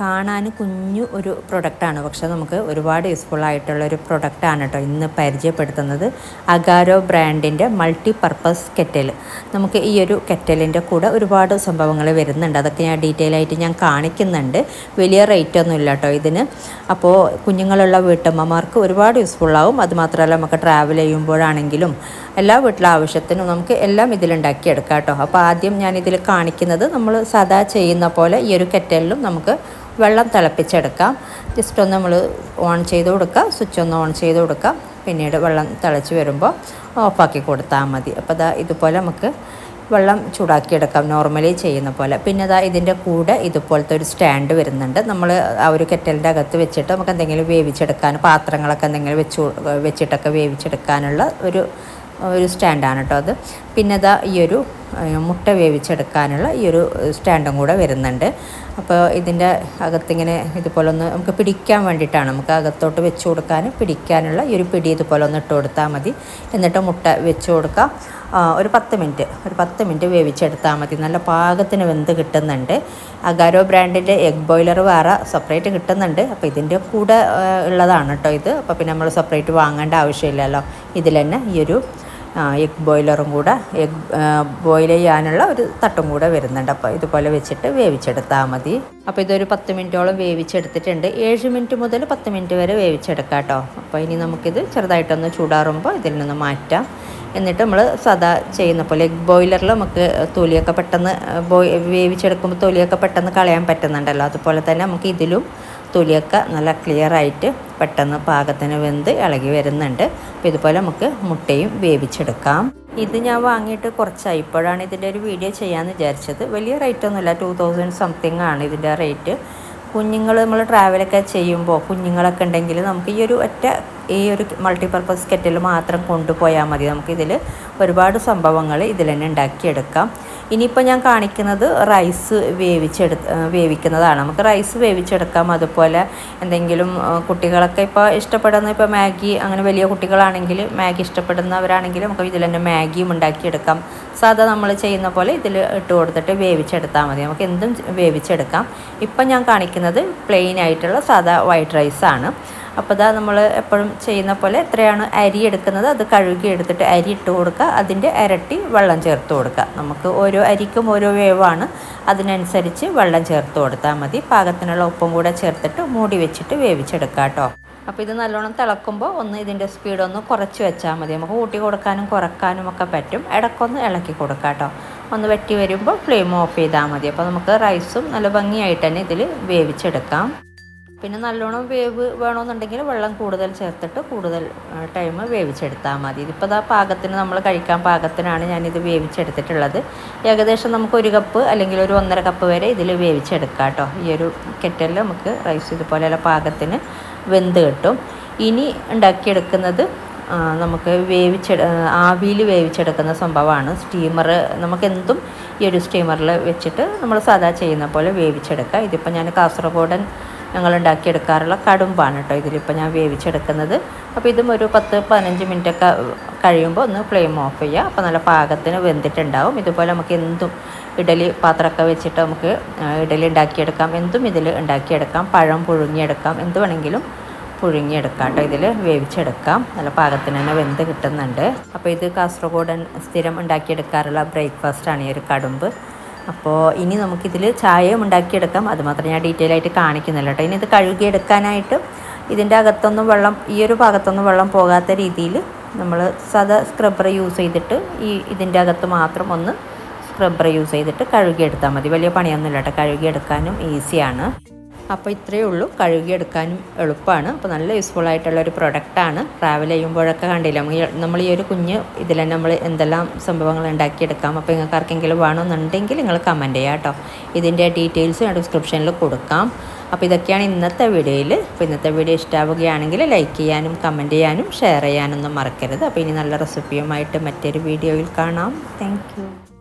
കാണാൻ കുഞ്ഞു ഒരു പ്രൊഡക്റ്റാണ് പക്ഷേ നമുക്ക് ഒരുപാട് യൂസ്ഫുൾ ആയിട്ടുള്ള ഒരു പ്രൊഡക്റ്റാണ് കേട്ടോ ഇന്ന് പരിചയപ്പെടുത്തുന്നത്. അഗാരോ ബ്രാൻഡിന്റെ മൾട്ടി പർപ്പസ് കെറ്റൽ നമുക്ക് ഈ ഒരു കെറ്റലിന്റെ കൂടെ ഒരുപാട് സംഭവങ്ങൾ വരുന്നുണ്ട്. അതൊക്കെ ഞാൻ ഡീറ്റെയിൽ ആയിട്ട് ഞാൻ കാണിക്കുന്നുണ്ട്. വലിയ റേറ്റ് ഒന്നും ഇല്ല കേട്ടോ ഇതിന്. അപ്പോൾ കുഞ്ഞുങ്ങളുള്ള വീട്ടമ്മമാർക്ക് ഒരുപാട് യൂസ്ഫുൾ ആവും. അതുമാത്രമല്ല നമുക്ക് ട്രാവൽ ചെയ്യുമ്പോഴാണെങ്കിലും എല്ലാ വീട്ടിലെ ആവശ്യത്തിനും നമുക്ക് എല്ലാം ഇതിലുണ്ടാക്കിയെടുക്കാം കേട്ടോ അപ്പോൾ ആദ്യം ഞാൻ ഇതിൽ കാണിക്കുന്നത് നമ്മൾ സാധാ ചെയ്യുന്ന പോലെ ഈ ഒരു കെറ്റലിലും നമുക്ക് വെള്ളം തിളപ്പിച്ചെടുക്കാം. ജസ്റ്റ് ഒന്ന് നമ്മൾ ഓൺ ചെയ്ത് കൊടുക്കുക സ്വിച്ച് ഒന്ന് ഓൺ ചെയ്ത് കൊടുക്കാം. പിന്നീട് വെള്ളം തിളച്ച് വരുമ്പോൾ ഓഫാക്കി കൊടുത്താൽ മതി. അപ്പോൾ അതാ ഇതുപോലെ നമുക്ക് വെള്ളം ചൂടാക്കിയെടുക്കാം. നോർമലി ചെയ്യുന്ന പോലെ. പിന്നെ അതാ ഇതിന്റെ കൂടെ ഇതുപോലത്തെ ഒരു സ്റ്റാൻഡ് വരുന്നുണ്ട്. നമ്മൾ ആ ഒരു കെറ്റലിന്റെ അകത്ത് വെച്ചിട്ട് നമുക്ക് എന്തെങ്കിലും വേവിച്ചെടുക്കാൻ പാത്രങ്ങളൊക്കെ എന്തെങ്കിലും വെച്ച് വെച്ചിട്ടൊക്കെ വേവിച്ചെടുക്കാനുള്ള ഒരു ഒരു സ്റ്റാൻഡാണ് കേട്ടോ അത്. പിന്നെ ഇതാ ഈ ഒരു മുട്ട വേവിച്ചെടുക്കാനുള്ള ഈ ഒരു സ്റ്റാൻഡും കൂടെ വരുന്നുണ്ട്. അപ്പോൾ ഇതിന്റെ അകത്തിങ്ങനെ ഇതുപോലെ ഒന്ന് നമുക്ക് പിടിക്കാൻ വേണ്ടിയിട്ടാണ് നമുക്ക് അകത്തോട്ട് വെച്ച് കൊടുക്കാനും പിടിക്കാനുള്ള ഈ ഒരു പിടി ഇതുപോലെ ഒന്ന് ഇട്ട് കൊടുത്താൽ മതി. എന്നിട്ട് മുട്ട വെച്ച് കൊടുക്കാം. ഒരു പത്ത് മിനിറ്റ് ഒരു പത്ത് മിനിറ്റ് വേവിച്ചെടുത്താൽ മതി. നല്ല പാകത്തിന് വെന്ത് കിട്ടുന്നുണ്ട്. അഗാരോ ബ്രാൻഡിന്റെ എഗ് ബോയിലർ വേറെ സെപ്പറേറ്റ് കിട്ടുന്നുണ്ട്. അപ്പോൾ ഇതിന്റെ കൂടെ ഉള്ളതാണ് കേട്ടോ ഇത്. അപ്പോൾ പിന്നെ നമ്മൾ സെപ്പറേറ്റ് വാങ്ങേണ്ട ആവശ്യമില്ലല്ലോ. ഇതിൽ തന്നെ ഈ ഒരു എഗ് ബോയിലറും കൂടെ എഗ് ബോയിൽ ചെയ്യാനുള്ള ഒരു തട്ടും കൂടെ വരുന്നുണ്ട്. അപ്പോൾ ഇതുപോലെ വെച്ചിട്ട് വേവിച്ചെടുത്താൽ മതി. അപ്പോൾ ഇതൊരു പത്ത് മിനിറ്റോളം വേവിച്ചെടുത്തിട്ടുണ്ട്. ഏഴ് മിനിറ്റ് മുതൽ പത്ത് മിനിറ്റ് വരെ വേവിച്ചെടുക്കാം കേട്ടോ. അപ്പോൾ ഇനി നമുക്കിത് ചെറുതായിട്ടൊന്ന് ചൂടാറുമ്പോൾ ഇതിൽ നിന്ന് മാറ്റാം. എന്നിട്ട് നമ്മൾ സദാ ചെയ്യുന്ന പോലെ എഗ് ബോയിലറിൽ നമുക്ക് തൊലിയൊക്കെ പെട്ടെന്ന് ബോയ് വേവിച്ചെടുക്കുമ്പോൾ തൊലിയൊക്കെ പെട്ടെന്ന് കളയാൻ പറ്റുന്നുണ്ടല്ലോ. അതുപോലെ തന്നെ നമുക്ക് ഇതിലും തൊലിയൊക്കെ നല്ല ക്ലിയർ ആയിട്ട് പെട്ടെന്ന് പാകത്തിന് വെന്ത് ഇളകി വരുന്നുണ്ട്. അപ്പോൾ ഇതുപോലെ നമുക്ക് മുട്ടയും വേവിച്ചെടുക്കാം. ഇത് ഞാൻ വാങ്ങിയിട്ട് കുറച്ചായി. ഇപ്പോഴാണ് ഇതിന്റെ ഒരു വീഡിയോ ചെയ്യാമെന്ന് വിചാരിച്ചത്. വലിയ റേറ്റ് ഒന്നുമില്ല. ടു തൗസൻഡ് സംതിങ് ആണ് ഇതിന്റെ റേറ്റ് കുഞ്ഞുങ്ങൾ നമ്മൾ ട്രാവലൊക്കെ ചെയ്യുമ്പോൾ കുഞ്ഞുങ്ങളൊക്കെ ഉണ്ടെങ്കിൽ നമുക്ക് ഈ ഒരു ഒറ്റ ഈ ഒരു മൾട്ടിപർപ്പസ് കെറ്റിൽ മാത്രം കൊണ്ടുപോയാൽ മതി. നമുക്കിതിൽ ഒരുപാട് സംഭവങ്ങൾ ഇതിൽ തന്നെ ഉണ്ടാക്കിയെടുക്കാം. ഇനിയിപ്പോൾ ഞാൻ കാണിക്കുന്നത് റൈസ് വേവിച്ചെടു വേവിക്കുന്നതാണ്. നമുക്ക് റൈസ് വേവിച്ചെടുക്കാം. അതുപോലെ എന്തെങ്കിലും കുട്ടികളൊക്കെ ഇപ്പോൾ ഇഷ്ടപ്പെടുന്ന ഇപ്പോൾ മാഗി അങ്ങനെ വലിയ കുട്ടികളാണെങ്കിൽ മാഗി ഇഷ്ടപ്പെടുന്നവരാണെങ്കിൽ നമുക്ക് ഇതിൽ തന്നെ മാഗിയും ഉണ്ടാക്കിയെടുക്കാം. സാധാ നമ്മൾ ചെയ്യുന്ന പോലെ ഇതിൽ ഇട്ട് കൊടുത്തിട്ട് വേവിച്ചെടുത്താൽ മതി. നമുക്ക് എന്തും വേവിച്ചെടുക്കാം. ഇപ്പം ഞാൻ കാണിക്കുന്നത് പ്ലെയിൻ ആയിട്ടുള്ള സാധാ വൈറ്റ് റൈസാണ് അപ്പോൾ ഇതാ നമ്മൾ എപ്പോഴും ചെയ്യുന്ന പോലെ എത്രയാണ് അരി എടുക്കുന്നത് അത് കഴുകി എടുത്തിട്ട് അരി ഇട്ട് കൊടുക്കുക. അതിന്റെ ഇരട്ടി വെള്ളം ചേർത്ത് കൊടുക്കുക. നമുക്ക് ഓരോ അരിക്കും ഓരോ വേവാണ്. അതിനനുസരിച്ച് വെള്ളം ചേർത്ത് കൊടുത്താൽ മതി. പാകത്തിനുള്ള ഉപ്പും കൂടെ ചേർത്തിട്ട് മൂടി വെച്ചിട്ട് വേവിച്ചെടുക്കുക കേട്ടോ. അപ്പോൾ ഇത് നല്ലോണം തിളക്കുമ്പോൾ ഒന്ന് ഇതിന്റെ സ്പീഡ് ഒന്ന് കുറച്ച് വെച്ചാൽ മതി. നമുക്ക് കൂട്ടി കൊടുക്കാനും കുറക്കാനും ഒക്കെ പറ്റും. ഇടക്കൊന്ന് ഇളക്കി കൊടുക്കാം കേട്ടോ. ഒന്ന് വെട്ടി വരുമ്പോൾ ഫ്ലെയിം ഓഫ് ചെയ്താൽ മതി. അപ്പോൾ നമുക്ക് റൈസും നല്ല ഭംഗിയായിട്ട് തന്നെ ഇതിൽ വേവിച്ചെടുക്കാം. പിന്നെ നല്ലോണം വേവ് വേണമെന്നുണ്ടെങ്കിൽ വെള്ളം കൂടുതൽ ചേർത്തിട്ട് കൂടുതൽ ടൈം വേവിച്ചെടുത്താൽ മതി. ഇതിപ്പോൾ ആ പാകത്തിന് നമ്മൾ കഴിക്കാൻ പാകത്തിനാണ് ഞാനിത് വേവിച്ചെടുത്തിട്ടുള്ളത്. ഏകദേശം നമുക്ക് ഒരു കപ്പ് അല്ലെങ്കിൽ ഒരു ഒന്നര കപ്പ് വരെ ഇതിൽ വേവിച്ചെടുക്കാം കേട്ടോ. ഈ ഒരു കെറ്റലിൽ നമുക്ക് റൈസ് ഇതുപോലെയുള്ള പാകത്തിന് വെന്ത് കിട്ടും. ഇനി ഉണ്ടാക്കിയെടുക്കുന്നത് നമുക്ക് വേവിച്ചെട ആവിയിൽ വേവിച്ചെടുക്കുന്ന സംഭവമാണ്. സ്റ്റീമർ നമുക്കെന്തും ഈ ഒരു സ്റ്റീമറിൽ വെച്ചിട്ട് നമ്മൾ സാധാ ചെയ്യുന്ന പോലെ വേവിച്ചെടുക്കുക. ഇതിപ്പോൾ ഞാൻ കാസർഗോഡൻ ഞങ്ങൾ ഉണ്ടാക്കിയെടുക്കാറുള്ള കടുമ്പാണ് കേട്ടോ ഇതിലിപ്പോൾ ഞാൻ വേവിച്ചെടുക്കുന്നത്. അപ്പോൾ ഇതും ഒരു പത്ത് പതിനഞ്ച് മിനിറ്റൊക്കെ കഴിയുമ്പോൾ ഒന്ന് ഫ്ലെയിം ഓഫ് ചെയ്യുക. അപ്പോൾ നല്ല പാകത്തിന് വെന്തിട്ടുണ്ടാവും. ഇതുപോലെ നമുക്ക് എന്തും ഇഡലി പാത്രമൊക്കെ വെച്ചിട്ട് നമുക്ക് ഇഡലി ഉണ്ടാക്കിയെടുക്കാം. എന്തും ഇതിൽ ഉണ്ടാക്കിയെടുക്കാം. പഴം പുഴുങ്ങിയെടുക്കാം. എന്ത് വേണമെങ്കിലും പുഴുങ്ങിയെടുക്കാം കേട്ടോ. ഇതിൽ വേവിച്ചെടുക്കാം. നല്ല പാകത്തിന് തന്നെ വെന്ത് കിട്ടുന്നുണ്ട്. അപ്പോൾ ഇത് കാസർഗോഡൻ സ്ഥിരം ഉണ്ടാക്കിയെടുക്കാറുള്ള ബ്രേക്ക്ഫാസ്റ്റാണ് ഈ ഒരു കടുമ്പ്. അപ്പോൾ ഇനി നമുക്കിതിൽ ചായയും ഉണ്ടാക്കിയെടുക്കാം. അതുമാത്രം ഞാൻ ഡീറ്റെയിൽ ആയിട്ട് കാണിക്കുന്നില്ല കേട്ടോ. ഇനി ഇത് കഴുകിയെടുക്കാനായിട്ട് ഇതിന്റെ അകത്തൊന്നും വെള്ളം ഈ ഒരു ഭാഗത്തൊന്നും വെള്ളം പോകാത്ത രീതിയിൽ നമ്മൾ സാധാ സ്ക്രബ്ബർ യൂസ് ചെയ്തിട്ട് ഈ ഇതിന്റെ അകത്ത് മാത്രം ഒന്ന് സ്ക്രബ്ബർ യൂസ് ചെയ്തിട്ട് കഴുകിയെടുത്താൽ മതി. വലിയ പണിയൊന്നുമില്ല കേട്ടോ. കഴുകിയെടുക്കാനും ഈസിയാണ് അപ്പോൾ ഇത്രയേ ഉള്ളൂ. കഴുകിയെടുക്കാനും എളുപ്പമാണ്. അപ്പോൾ നല്ല യൂസ്ഫുൾ ആയിട്ടുള്ള ഒരു പ്രൊഡക്റ്റാണ് ട്രാവൽ ചെയ്യുമ്പോഴൊക്കെ കണ്ടില്ല നമ്മൾ ഈ ഒരു കുഞ്ഞ് ഇതിൽ നമ്മൾ എന്തെല്ലാം സംഭവങ്ങൾ ഉണ്ടാക്കിയെടുക്കാം. അപ്പോൾ നിങ്ങൾക്ക് ആർക്കെങ്കിലും വേണമെന്നുണ്ടെങ്കിൽ നിങ്ങൾ കമന്റ് ചെയ്യാം കേട്ടോ. ഇതിന്റെ ഡീറ്റെയിൽസ് ഞാൻ ഡിസ്ക്രിപ്ഷനിൽ കൊടുക്കാം. അപ്പോൾ ഇതൊക്കെയാണ് ഇന്നത്തെ വീഡിയോയിൽ അപ്പോൾ ഇന്നത്തെ വീഡിയോ ഇഷ്ടമാവുകയാണെങ്കിൽ ലൈക്ക് ചെയ്യാനും കമന്റ് ചെയ്യാനും ഷെയർ ചെയ്യാനൊന്നും മറക്കരുത്. അപ്പോൾ ഇനി നല്ല റെസിപ്പിയുമായിട്ട് മറ്റൊരു വീഡിയോയിൽ കാണാം. താങ്ക്